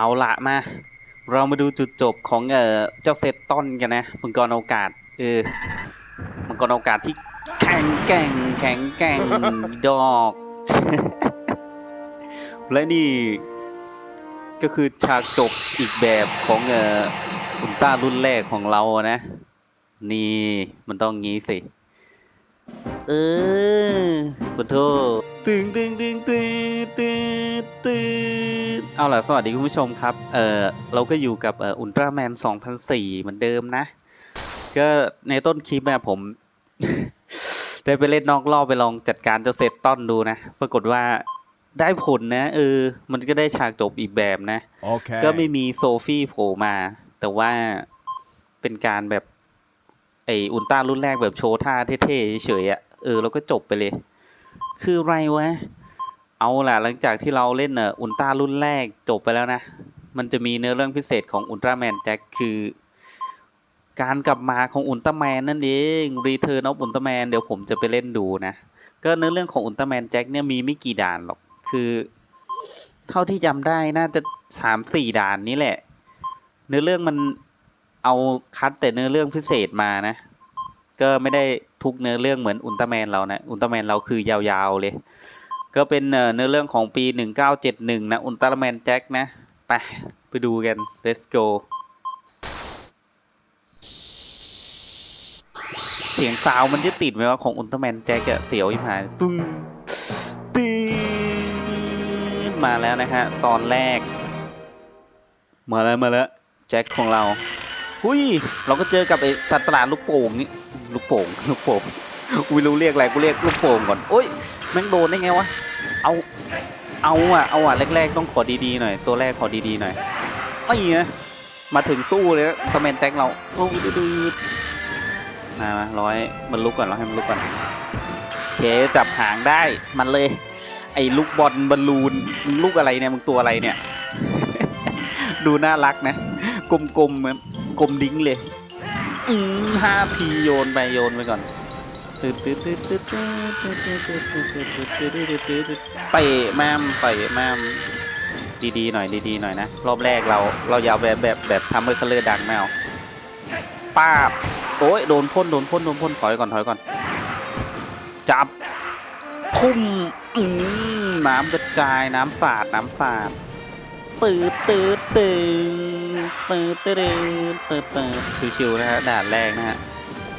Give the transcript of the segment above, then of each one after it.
เอาละมา เรามาดูจุดจบของเออเจ้าเซตต้นกันนะมังกรโอกาส เออมังกรโอกาสที่แข็งแกร่งแข็งแกร่งดอก และนี่ก็คือฉากจบอีกแบบของเอออุลตร้ารุ่นแรกของเราอะนะ นี่มันต้องงี้สิ เออขอโทษตึงตึงตึงตึงตึงตึง เอาล่ะสวัสดีคุณผู้ชมครับ เออเราก็อยู่กับเอ่ออุลตร้าแมน 2004 เหมือนเดิมนะ ก็ในต้นคลิปเนี่ยผม ได้ไปเล่นนอกรอบไปลองจัดการเจ้าเซตต้อนดูนะ ปรากฏว่าได้ผลนะ เออ มันก็ได้ฉากจบอีกแบบนะ Okay. ก็ไม่มีโซฟี่โผล่มา แต่ว่าเป็นการแบบ ไออุลตร้ารุ่นแรกแบบโชว์ท่าเท่ๆเฉยๆอะ่ะ เออ แล้วก็จบไปเลย คืออะไรวะ เอาล่ะหลังจากที่เราเล่นเอ่ออุลตร้ารุ่นแรกจบไปแล้วนะ มันจะมีเนื้อเรื่องพิเศษของอุลตร้าแมนแจ็คคือ การกลับมาของอุลตร้าแมนนั่นเอง Return of อุลตร้าแมนเดี๋ยวผมจะไปเล่นดูนะ ก็เนื้อเรื่องของอุลตร้าแมนแจ็คเนี่ยมีไม่กี่ด่านหรอกคือ เท่าที่จำได้น่าจะสามสี่ด่านนี้แหละ เนื้อเรื่องมันเอาคัดแต่เนื้อเรื่องพิเศษมานะ ก็ไม่ได้ทุกเนื้อเรื่องเหมือนอุลตร้าแมนเรานะอุลตร้าแมนเราคือยาวๆเลย ก็เป็นเนื้อเรื่องของปีหนึ่งเก้าเจ็ดหนึ่งนะอุลตร้าแมนแจ็คนะ ไป ไปดูกัน let's go เสียงซาวมันจะติดไหมว่าของอุลตร้าแมนแจ็คอะเสียวอีหายตึ้งตึ้งมาแล้วนะฮะ ตอนแรก มาแล้ว มาแล้ว แจ็คของเราหุยเราก็เจอกับไอ้สัตว์ประหลาดลูกโป่งนี่ลูกโป่งลูกโป่งกูไม่รู้เรียกอะไรกูเรียกลูกโป่งก่อนโอ้ยแม่งโดนได้ไงวะ เอาเอาอะเอาอะแรกๆต้องขอดีๆหน่อย ตัวแรกขอดีๆหน่อยไอ้เงี้ยมาถึงสู้เลยตอมแมนแจ็คเราโอ้ยดืดๆมาร้อยมันลุกก่อนเราให้มันลุกก่อนเคจับหางได้มันเลย ไอ้ลูกบอลบอลลูนลูกอะไรเนี่ยมึงตัวอะไรเนี่ย ดูน่ารักนะกลมๆเหมือนกลมดิ้งเลยอืมห้าทีโยนไปโยนไปก่อน ตืดตืดตืดตืดตืดตืดตืดตืดตืดตืดตืดตืดตืดตืดตืดเตะแม่มเตะแม่มดีๆหน่อยดีๆหน่อยนะ รอบแรกเราเราอยาวแบบแบบแบบทำให้เขาเลือดังไม่เอาป้าบโอ้ยโดนพ่นโดนพ่นโดนพ่นถอยก่อนถอยก่อน จับทุ่มอืมน้ำกระจายน้ำสาดน้ำสาดตืดตืดตืดตืดตืดตืดตืดชิวๆนะฮะด่านแรกนะฮะ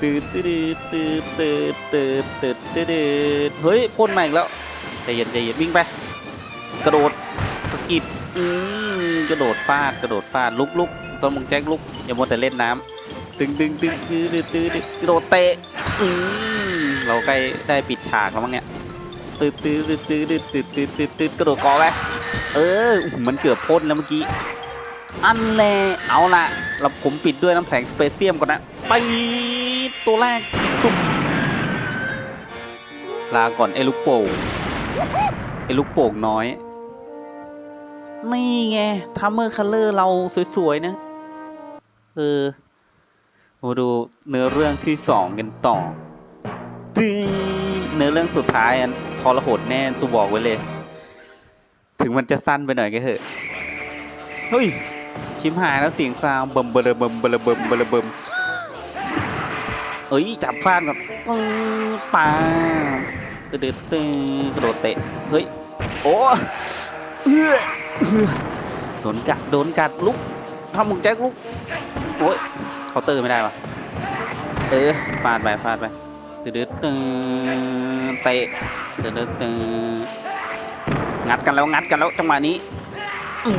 ตืดตืดตืดตืดตืดตืดตืดเฮ้ยพ่นมาอีกแล้วใจเย็นใจเย็นวิ่งไป กระโดดสกิดอืมกระโดดฟาดกระโดดฟาดลุกลุกตอนมึงแจ็คลุกอย่ามัวแต่เล่นน้ำดึงดึงดึงตืดตืดกระโดดเตะอืมเราใกล้ได้ปิดฉากแล้วมั้งเนี่ยตืดตืดตืดตืดตืดตืดตืดกระโดดกอไปเออมันเกือบพ้นแล้วเมื่อกี้อันแลเอาละเราผมปิดด้วยน้ำแสงสเปเซียมก่อนนะไป ตัวแรกตุ๊บลาก่อนไอ้ลูกโป่งไอ้ลูกโป่งน้อย นี่ไงทัมเมอร์คัลเลอร์เราสวยๆนะ เออมาดูเนื้อเรื่องที่สองกันต่อตึงเนื้อเรื่องสุดท้ายอันทรหดแน่ตัวบอกไว้เลย ถึงมันจะสั้นไปหน่อยก็เถอะ เฮ้ย ชิมหายแล้วเสียงซาวเบิ่มเบลเบิมเบลเบิมเบลเบิ่ม เอ้ยจับฟาดก่อนปึ้งปาตึ๊ดตึ๊ดตึ๊ดกระโดดเตะเฮ้ยโอ้เอื้อโดนกัดโดนกัดลุกทำมึงแจ็คลุกโอ้ยเขาน์เตอร์ไม่ได้วะเออฟาดไปฟาดไปตึ๊ดตึ๊ดตึ๊ดเตะตึ๊ดตึ๊ดตึ๊ดงัดกันแล้วงัดกันแล้วจังหวะนี้อื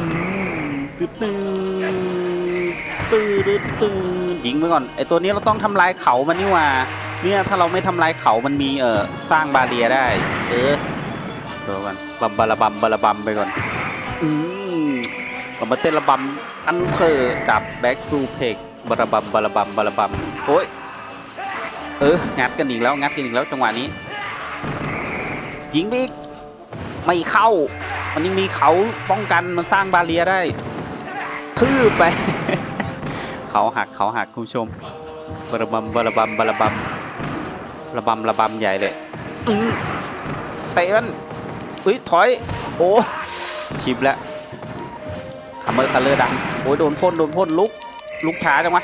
มตึ๊ด ตึ๊ดตึ๊ดตึ๊ดตึ๊ดยิงไปก่อนไอตัวนี้เราต้องทำลายเขามันนี่ว่าเนี่ยถ้าเราไม่ทำลายเขามันมีเออสร้างบาเรียได้ เออเดูกันบัมบาระบัมบาระบัมไปก่อน อืมเรามาเต้นระบำอันเธอกับแบ็กซูเพกบาระบัมบาระบัมบาระบัมโอ้ยเออ งัดกันอีกแล้ว งัดกันอีกแล้วจังหวะนี้ ยิงไปอีกไม่เข้า มันยังมีเขาป้องกันมันสร้างบาเรียได้ทืบไป เขาหักเขาหักคุณผู้ชมบาระบัมบาระบัมบาระบัมระบำระบำใหญ่เลยอือเตะมันอุ้ยถอย โอ้ชิบแล้วททำเมอร์คัลเลอร์ดังโอ้ยโดนพ่นโดนพ่นลุก ลุกช้าจังวะ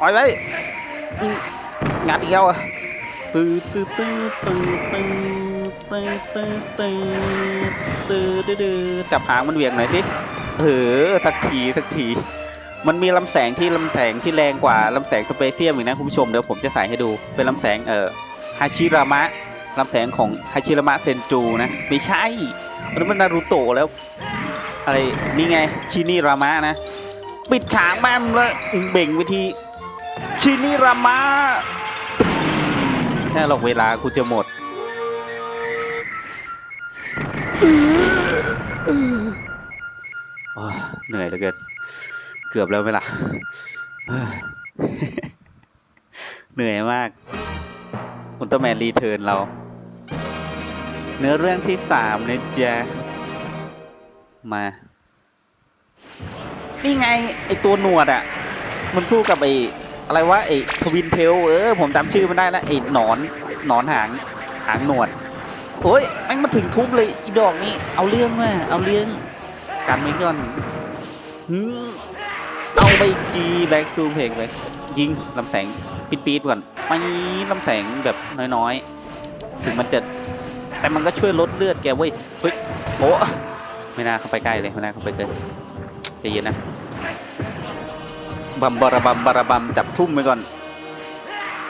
ปล่อยไว้อืมงัดอีกแล้วอะตื้อตื้อตื้อตื้อตื้อตื้อตื้อตื้อตื้อตื้อตื้อจับหางมันเหวียงหน่อยสิเออสักทีสักที มันมีลำแสงที่ลำแสงที่แรงกว่าลำแสงสเปเซียมอีกนะคุณผู้ชมเดี๋ยวผมจะใส่ให้ดูเป็นลำแสงเอ่อฮาชิรามะลำแสงของฮาชิรามะเซนจูนะไม่ใช่มันมันนารูโตะแล้ว อะไรนี่ไงชินิรามะนะ ปิดฉากแม่มแล้วเบ่งไปทีชินิรามะแค่หรอกเวลากูจะหมดเหนื่อยเหลือเกิน กือบแล้วไหมล่ะ เหนื่อยมากอุลตร้าแมนรีเทิร์นเรา เนื้อเรื่องที่สามนะจ๊ะมา นี่ไง ไอตัวหนวดอะ่ะ มันสู้กับไออะไรวะไอทวินเทลเออ ผมจำชื่อมันได้แล้วไอหนอนหนอนหางหางหนวด โอ้ยแม่งมาถึงทุบเลยอีดอกนี่เอาเรื่องมาเอาเรื่อง กันไว้ก่อนหืมเอา ไปอีกทีแบ็กซูมเพกไปยิงลำแสงปีดๆก่อนไม่ลำแสงแบบน้อยๆ ถึงมันจะแต่มันก็ช่วยลดเลือดแกเว้ยเฮ้ยโอ้ไม่น่าเข้าไปใกล้เลยไม่น่าเข้าไปเกินใจเย็นนะบัมบาระบัมบาระบัมจับทุ่มไปก่อน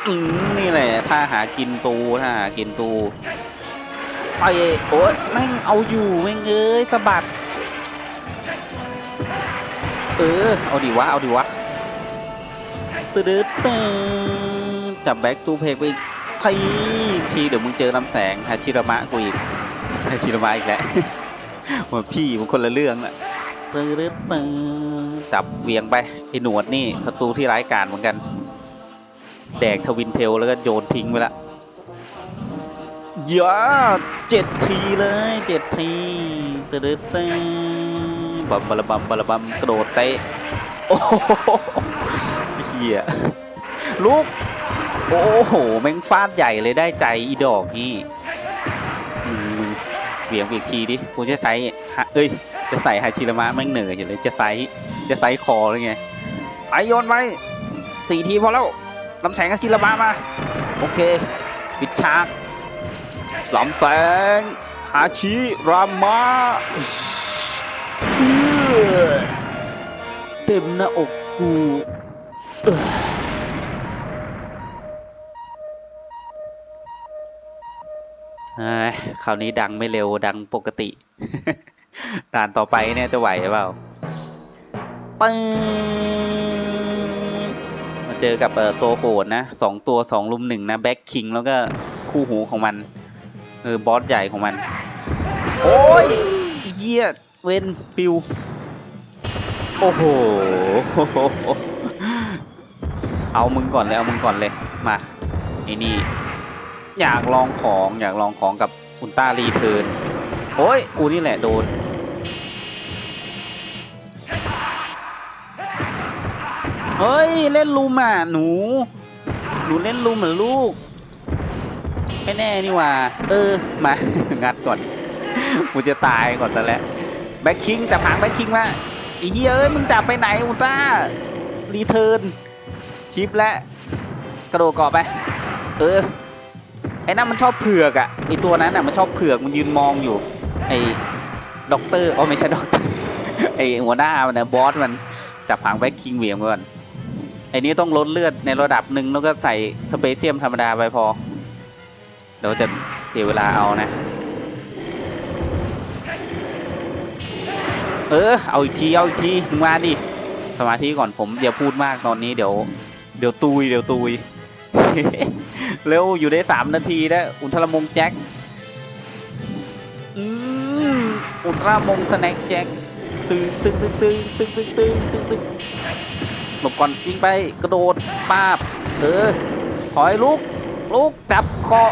อืมนี่แหละถ้าหากินตูถ้าหากินตูไปโอ้ยแม่งเอาอยู่แม่งเอ้ยสะบัด เออ เอาดิวะ เอาดิวะตืดตืดจับแบ็กซูเพกไปทีทีเดี๋ยวมึงเจอลำแสงฮาชิรามะกูอีกฮาชิรามะอีกแล้วเหมือนพี่มันคนละเรื่องอะตืดตืดจับเวียงไปไอ้หนวดนี่ศัตรูที่ร้ายกาจเหมือนกัน แดกทวินเทลแล้วก็โยนทิ้งไปละเย่าเจ็ดทีเลยเจ็ดทีตืดตืด บัมบาระบัมบาระบัมกระโดดเตะโอ้โหเฮียลูก โอ้โหแม่งฟาดใหญ่เลยได้ใจอีดอกนี่เหวี่ยงอีกทีดิกูจะใส่ฮะเอ้ย จะใส่ฮาชิรามะแม่งเหนื่อยอยู่เลย จะใส่จะใส่คอเลยไง ไอโยนไปสี่ทีพอแล้วลำแสงฮาชิรามะมา โอเคปิดฉากลำแสงฮาชิรามะ เต็มหน้าอกกูเอ้ยคราวนี้ดังไม่เร็วดังปกติด่านต่อไปเนี่ยจะไหวหรือเปล่าปึ้งมาเจอกับเอ่อตัวโหดนะสองตัวสองลุมหนึ่งนะแบ็คคิงแล้วก็คู่หูของมันเออบอสใหญ่ของมัน โอ้ยเยี่ยเวนปิว อ้โห เอามึงก่อนเลยเอามึงก่อนเลย มาไอ้นี่อยากลองของอยากลองของกับอุลตร้ารีเทิร์นโอ้ยกูนี่แหละโดน เฮ้ย เล่นลุมอะหนู หนูเล่นลุมเหมือนลูกไม่แน่นี่ว่า เออ มา งัดก่อน กูจะตายก่อนแต่แล้วแบ็คคิงจับหางแบ็คคิงมา อีเหี้ยเอ้ยมึงจับไปไหนอุลตร้ารีเทิร์นชิปแล้วกระโดดเกาะไป เออไอ้นั่นมันชอบเผือกอะไอตัวนั้นอะมันชอบเผือกมันยืนมองอยู่ ไอ้ด็อกเตอร์อ๋อไม่ใช่ด็อกเตอร์ไอ้หัวหน้ามันนะบอสมันจับหางแบ็คคิงเหวียงก่อนไอ้นี้ต้องลดเลือดในระดับหนึ่งแล้วก็ใส่สเปเซียมธรรมดาไปพอเดี๋ยวจะเสียเวลาเอานะ เออ เอาอีกที เอาอีกทีมึงมาดิ สมาธิก่อนผมอย่าพูดมากตอนนี้เดี๋ยว เดี๋ยวตุย เดี๋ยวตุย เร็วอยู่ได้สามนาทีแล้ว อุลตรามงแจ็ค อืมอุลตรามงสแน็คแจ็ค ตึงตึงตึงตึงตึงตึงตึงตึงตึงหลบก่อนวิ่งไปกระโดดป้าบ เออ ถอยลุก ลุกจับคอ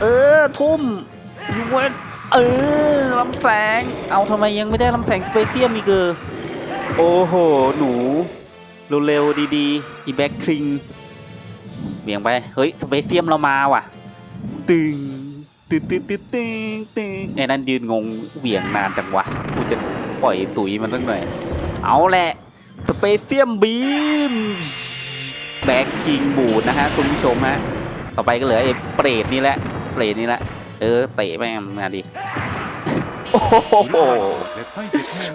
เออ ทุ่มยูเวน เออลำแสง เอาทำไมยังไม่ได้ลำแสงสเปเซียมอีกเกอโอ้โห หนูเร็วๆดีๆอีแบ็คคลิงเบี่ยงไป เฮ้ยสเปเซียมเรามาว่ะ ตึงตึงตึงตึงตึงตึงไอ้นั่นยืนงงเหวี่ยงนานจังวะกูจะปล่อยตุ๋ยมันสักหน่อย เอาแหละสเปเซียมบีมแบ็กคิงบูดนะฮะคุณผู้ชมฮะต่อไปก็เหลือไอ้เปรตนี่แหละเปรตนี่แหละ เออเตะแม่งมาดิโอ้โห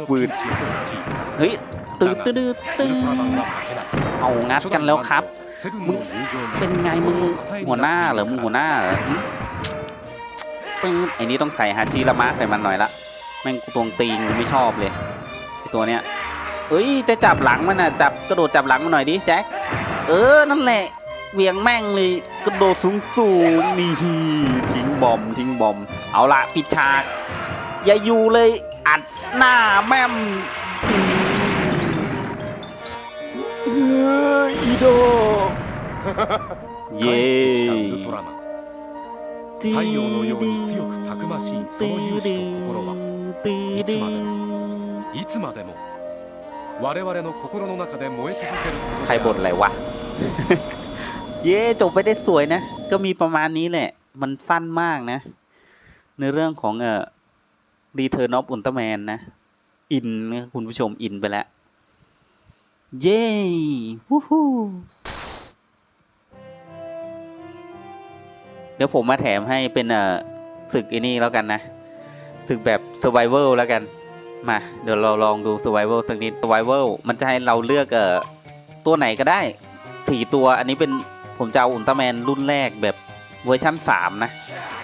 ปืนเฮ้ยตื้อตื้อตื้อเอางัดกันแล้วครับมึงเป็นไงมึงหัวหน้าเหรอมึงหัวหน้าเหรอไอ้นี่ต้องใส่ฮาทีละมาใส่มันหน่อยละแม่งตวงตีงไม่ชอบเลยตัวเนี้ยเอ้ยจะจับหลังมันนะจับกระโดดจับหลังมันหน่อยดิแจ็คเออนั่นแหละ เหวียงแม่งเลยกระโดดสูงสูงๆนี่ทิ้งบอมทิ้งบอม เอาละปิดฉาก อย่าอยู่เลยอัดหน้าแม่มอืมเอ้ยอีโด 帰ってきたウルトラマン太太陽のように強くたくましいその勇姿と心はいつまでもいつまでも我々の心の中で燃え続けること ใครบ่นอะไรวะ เย้จบไปได้สวยนะ ก็มีประมาณนี้แหละ มันสั้นมากนะ ในเรื่องของเอ่อ Return of Ultraman นะ อินนะคุณผู้ชมอินไปแล้ว เย้วู้ฮู้เดี๋ยวผมมาแถมให้เป็นเอ่อศึกไอ้นี่แล้วกันนะ ศึกแบบ Survival แล้วกัน มา เดี๋ยวเราลองดู Survival สักนิด Survival มันจะให้เราเลือกเอ่อ ตัวไหนก็ได้สี่ตัว อันนี้เป็น ผมจะเอาอุลตร้าแมนรุ่นแรกแบบเวอร์ชั่นสามนะ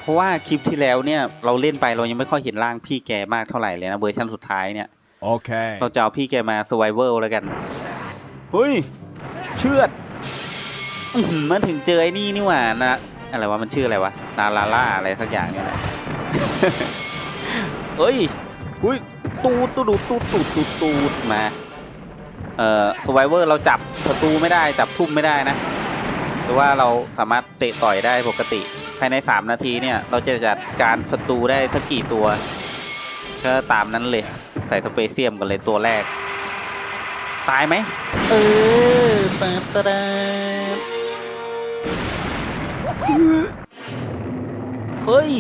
เพราะว่าคลิปที่แล้วเนี่ยเราเล่นไปเรายังไม่ค่อยเห็นร่างพี่แกมากเท่าไหร่เลยนะเวอร์ชันสุดท้ายเนี่ย Okay. เราจะเอาพี่แกมา survival แล้วกัน เฮ้ย เชือดอื้อหือมาถึงเจอไอ้นี่นี่หว่านะอะไรวะมันชื่ออะไรวะนาลาล่าอะไรสักอย่างเนี่ยแหละเฮ้ยอุ้ยตูดตูดตูดตูดตูดตูดมา เอ่อ survivor เราจับศัตรูไม่ได้จับทุ่มไม่ได้นะ แต่ว่าเราสามารถเตะต่อยได้ปกติ ภายใน 3 นาทีเนี่ยเราจะจัดการศัตรูได้สักกี่ตัวก็ตามนั้นเลย ใส่สเปเซียมกันเลยตัวแรก ตายไหมเออตาตาดาเฮ้ย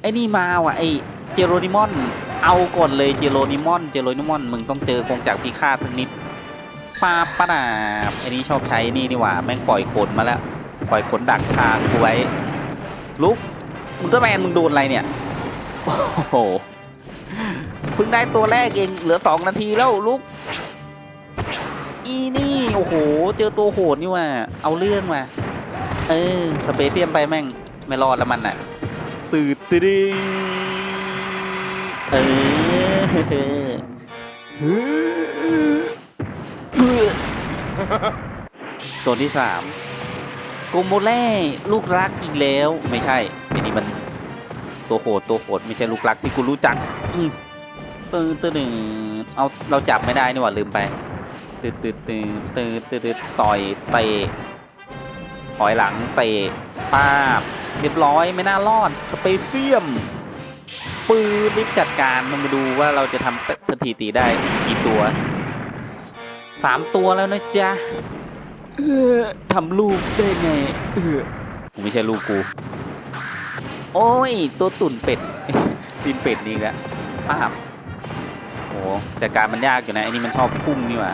ไอ้นี่มาว่ะไอ้เจโรนิมอน เอาก่อนเลยเจโรนิมอน เจโรนิมอน มึงต้องเจอคงจากพิฆาตสักนิด ปาปะดาอ้นี่ชอบใช้นี่นี่หว่า แม่งปล่อยขนมาแล้ว ปล่อยขนดักทางกูไว้ ลุกอุลตร้แมนมึงโดนอะไรเนี่ย โอ้โหเพิ่งได้ตัวแรกเองเหลือสองนาทีแล้วลุก อีนี่ โอ้โห เจอตัวโหดนี่ว่า เอาเรื่องมาเออ สเปเซียมไปแม่ง ไม่รอดแล้วมันน่ะ ตื่นตื่นเออ ตัวที่สามโกโมเล่ลูกรักอีกแล้ว ไม่ใช่ไอ้นี่มัน ตัวโหดตัวโหดไม่ใช่ลูกรักที่กูรู้จัก อืมตื่นตื่นตื่นเอาเราจับไม่ได้นี่หว่าลืมไปตื่นตื่นตื่นตื่นตื่นตื่นต่อยเตะถอยหลังเตะป้าบเรียบร้อยไม่น่ารอดสเปเซียม ปืนรีบจัดการมันมาดูว่าเราจะทำสถิติได้กี่ตัว สามตัวแล้วนะจ๊ะเออทำลูกได้ไงเออกูไม่ใช่ลูกกู โอ้ย ตัวตุ่นเป็ดตีนเป็ดนี่แหละป้าบโอ้จัดการมันยากอยู่นะไอ้นี่มันชอบพุ่งนี่หว่า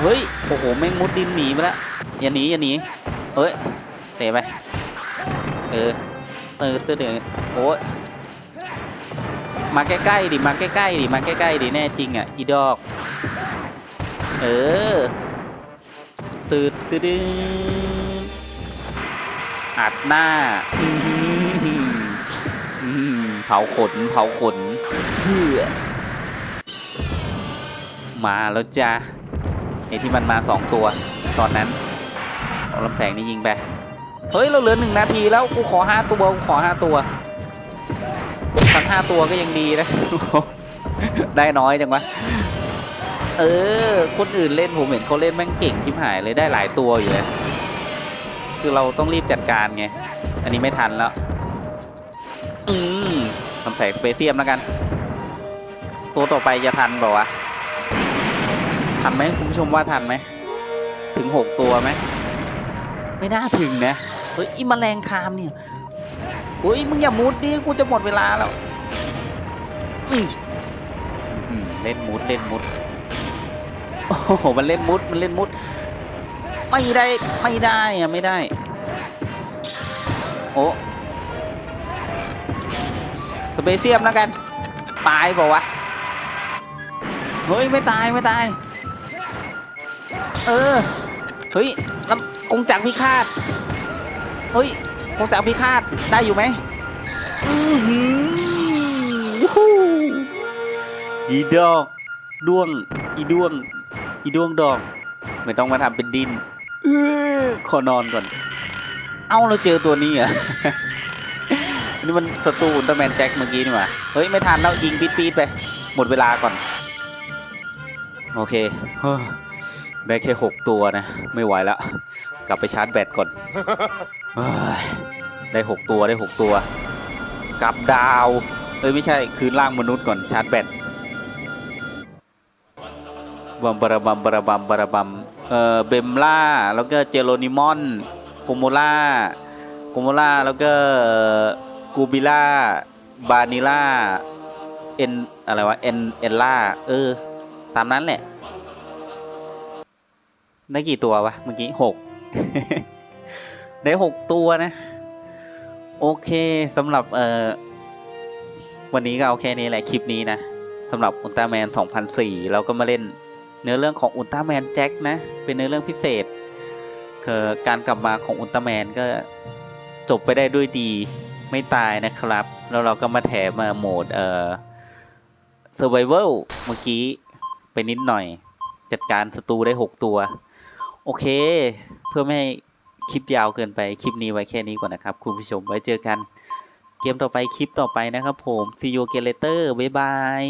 เฮ้ย โอ้โห แม่งมุดดินหนีไปแล้วอย่าหนีอย่าหนีเอ้ย เตะไป เออ เออเตือนโอ้ยมาใกล้ๆดิ มาใกล้ๆดิ มาใกล้ๆดิ แน่จริงอะ อีดอก เออตืดตืดอัดหน้าอื้อหืออื้อหือเผาขนเผาขนเพื่อมาแล้วจ้าไอที่มันมาสองตัว ตอนนั้นเอาลำแสงนี่ยิงไป เฮ้ย เราเหลือหนึ่งนาทีแล้วกูขอห้าตัวกูขอห้าตัวทั้งห้าตัวก็ยังดีนะ ได้น้อยจังวะ เออ คนอื่นเล่นผมเห็นเขาเล่นแม่งเก่งชิบหายเลยได้หลายตัวอยู่เลย คือเราต้องรีบจัดการไง อันนี้ไม่ทันแล้ว อืมทำแสงสเปเซียมแล้วกัน ตัวต่อไปจะทันเปล่าวะ ทันไหมคุณผู้ชมว่าทันไหม ถึงหกตัวไหม ไม่น่าถึงนะ เฮ้ยอีแมลงคามเนี่ยเฮ้ยมึงอย่ามุดดิ กูจะหมดเวลาแล้วอืมเล่นมุดเล่นมุด โอ้โหมันเล่นมุดมันเล่นมุด ไม่ได้ไม่ได้อะไม่ได้ โอ้สเปเซียมแล้วกัน ตายเปล่าวะ เฮ้ย ไม่ตายไม่ตาย เออ เฮ้ยแล้วกงจักรพิฆาต เฮ้ยกงจักรพิฆาตได้อยู่ไหมอือหือวู้ฮู้อีดอกด้วง อีด้วง อีด้วงดอกไม่ต้องมาทำเป็นดินเออขอนอนก่อน เอ้าเราเจอตัวนี้เหรอนี่มันศัตรูอุลตร้าแมนแจ็คเมื่อกี้นี่หว่า เฮ้ย ไม่ทันแล้วยิงปีดปีดๆไป หมดเวลาก่อน โอเคเฮ้อได้แค่หกตัวนะ ไม่ไหวแล้ว กลับไปชาร์จแบตก่อนเฮ้ยได้หกตัวได้หกตัว กลับดาว เอ้ย ไม่ใช่ คืนร่างมนุษย์ก่อนชาร์จแบต บัมบาราบัมบาราบัมบาราบัมเอ่อเบมล่าแล้วก็เจโรนิมอนโกโมล่าโกโมล่าแล้วก็กูบิล่าบานิล่าเอ็นอะไรวะเอ็นเอ็นล่าเออ ตามนั้นแหละ ได้กี่ตัววะเมื่อกี้หกได้หกตัวนะ โอเคสำหรับเอ่อวันนี้ก็เอาแค่นี้แหละคลิปนี้นะสำหรับอุลตร้าแมน 2004 เราก็มาเล่น เนื้อเรื่องของอุลตร้าแมนแจ็คนะเป็นเนื้อเรื่องพิเศษคือการกลับมาของอุลตร้าแมนก็จบไปได้ด้วยดีไม่ตายนะครับ แล้วเราก็มาแถมมาโหมดเอ่อ survival เมื่อกี้ไปนิดหน่อย จัดการศัตรูได้ 6 ตัว โอเค เพื่อไม่ให้คลิปยาวเกินไป คลิปนี้ไว้แค่นี้ก่อนนะครับ คุณผู้ชมไว้เจอกัน เกมต่อไปคลิปต่อไปนะครับผม see you again later บ๊ายบาย